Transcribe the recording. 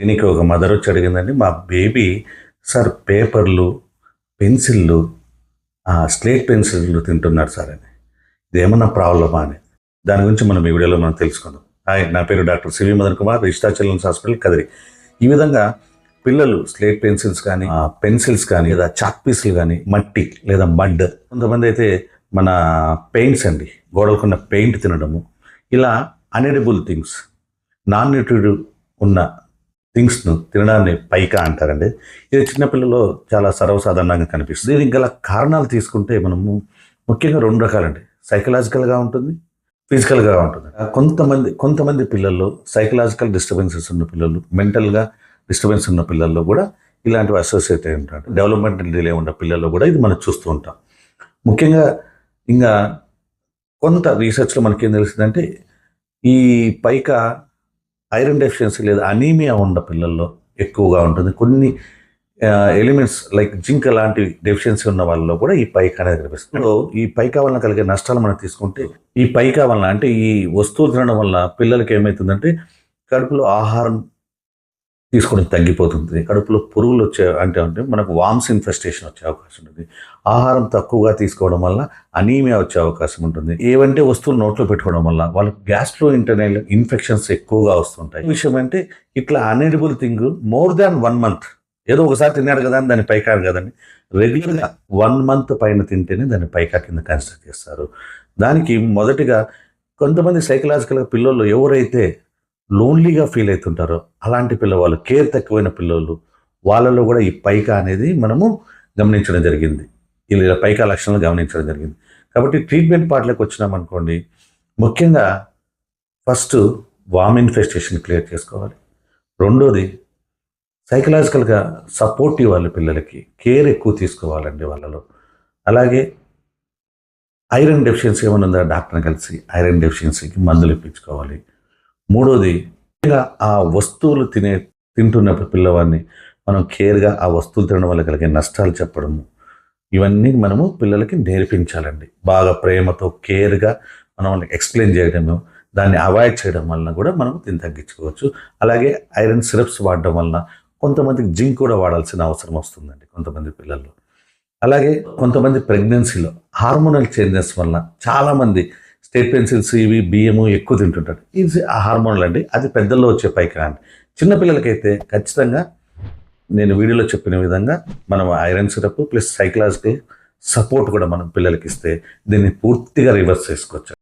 దీనికి ఒక మదర్ వచ్చి అడిగిందండి మా బేబీ సార్ పేపర్లు పెన్సిళ్ళు ఆ, స్లేట్ పెన్సిళ్ళు తింటున్నారు సార్ అని. ఇదేమన్నా ప్రాబ్లమా అని. దాని గురించి మనం ఈ వీడియోలో మనం తెలుసుకుందాం. హాయ్ నా పేరు doctor C V Madan Kumar రిజిస్టా children's hospital Kadiri. ఈ విధంగా పిల్లలు స్లేట్ పెన్సిల్స్ కానీ పెన్సిల్స్ కానీ లేదా చాక్ పీసులు కానీ మట్టి లేదా మడ్ కొంతమంది అయితే మన పెయింట్స్ అండి గోడలకున్న పెయింట్ తినడము. ఇలా అన్ఎడిబుల్ థింగ్స్ నాన్ న్యూట్రిటివ్ ఉన్న థింగ్స్ను తినడాన్ని పైకా అంటారండి. ఇది చిన్నపిల్లలో చాలా సర్వసాధారణంగా కనిపిస్తుంది. దీనికి గల కారణాలు తీసుకుంటే మనము ముఖ్యంగా రెండు రకాలండి. సైకలాజికల్గా ఉంటుంది ఫిజికల్గా ఉంటుంది. కొంతమంది కొంతమంది పిల్లల్లో సైకలాజికల్ డిస్టర్బెన్సెస్ ఉన్న పిల్లలు మెంటల్గా డిస్టర్బెన్స్ ఉన్న పిల్లల్లో కూడా ఇలాంటివి అసోసియేట్ అయి ఉంటారు. డెవలప్మెంటల్ డిలే ఉన్న పిల్లల్లో కూడా ఇది మనం చూస్తూ ఉంటాం. ముఖ్యంగా ఇంకా కొంత రీసెర్చ్లో మనకేం తెలిసిందంటే ఈ పైక ఐరన్ డెఫిషియన్సీ లేదా అనీమియా ఉన్న పిల్లల్లో ఎక్కువగా ఉంటుంది. కొన్ని ఎలిమెంట్స్ లైక్ జింక్ లాంటి డెఫిషియన్సీ ఉన్న వాళ్ళలో కూడా ఈ పైక అనేది కనిపిస్తుంది ఈ పైక వలన కలిగే నష్టాలు మనం తీసుకుంటే ఈ పైక వలన అంటే ఈ వస్తువు తినడం వల్ల పిల్లలకి ఏమవుతుందంటే కడుపులో ఆహారం తీసుకోవడం తగ్గిపోతుంది. కడుపులో పురుగులు వచ్చే అంటే అంటే మనకు వామ్స్ ఇన్ఫెస్టేషన్ వచ్చే అవకాశం ఉంటుంది. ఆహారం తక్కువగా తీసుకోవడం వల్ల అనీమియా వచ్చే అవకాశం ఉంటుంది. ఏవంటే వస్తువులు నోట్లో పెట్టుకోవడం వల్ల వాళ్ళకి గ్యాస్ట్రో ఇంటర్నల్ ఇన్ఫెక్షన్స్ ఎక్కువగా వస్తుంటాయి. విషయం అంటే ఇట్లా inedible thing more than one month. ఏదో ఒకసారి తిన్నాడు కదా అని దాన్ని పైకారు కదండి. రెగ్యులర్గా వన్ మంత్ పైన తింటేనే దాన్ని పైకా కింద కన్సిడర్ చేస్తారు. దానికి మొదటిగా కొంతమంది సైకలాజికల్గా పిల్లలు ఎవరైతే లోన్లీగా ఫీల్ అవుతుంటారో. అలాంటి పిల్లవాళ్ళు కేర్ తక్కువైన పిల్లలు వాళ్ళలో కూడా ఈ పైకా అనేది మనము గమనించడం జరిగింది. ఇలా పైకా లక్షణాలు గమనించడం జరిగింది. కాబట్టి ట్రీట్మెంట్ పార్ట్లోకి వచ్చినామనుకోండి ముఖ్యంగా ఫస్ట్ వామ్ ఇన్ఫెస్టేషన్ క్లియర్ చేసుకోవాలి. రెండోది సైకలాజికల్గా సపోర్ట్ ఇవ్వాలి పిల్లలకి కేర్ ఎక్కువ తీసుకోవాలండి వాళ్ళలో. అలాగే ఐరన్ డెఫిషియన్సీ ఏమైనా ఉందా? డాక్టర్ని కలిసి ఐరన్ డెఫిషియన్సీకి మందులు ఇప్పించుకోవాలి. మూడోది ఆ వస్తువులు తినే తింటున్నప్పుడు పిల్లవాడిని మనం కేర్గా ఆ వస్తువులు తినడం వల్ల కలిగే నష్టాలు చెప్పడము. ఇవన్నీ మనము పిల్లలకి నేర్పించాలండి. బాగా ప్రేమతో కేర్గా మనం ఎక్స్ప్లెయిన్ చేయడము దాన్ని అవాయిడ్ చేయడం వలన కూడా మనం దీన్ని తగ్గించుకోవచ్చు. అలాగే ఐరన్ సిరప్స్ వాడడం వలన కొంతమందికి జింక్ కూడా వాడాల్సిన అవసరం వస్తుందండి కొంతమంది పిల్లల్లో. అలాగే కొంతమంది ప్రెగ్నెన్సీలో హార్మోనల్ చేంజెస్ వలన చాలామంది స్టేట్ పెన్సిల్స్ ఇవి బియ్యము ఎక్కువ తింటుంటారు. ఇది ఆ హార్మోన్లు అండి. అది పెద్దల్లో వచ్చే పైకి అండి చిన్నపిల్లలకైతే ఖచ్చితంగా నేను వీడియోలో చెప్పిన విధంగా మనం iron syrup plus psychological support కూడా మనం పిల్లలకి ఇస్తే దీన్ని పూర్తిగా రివర్స్ చేసుకోవచ్చు.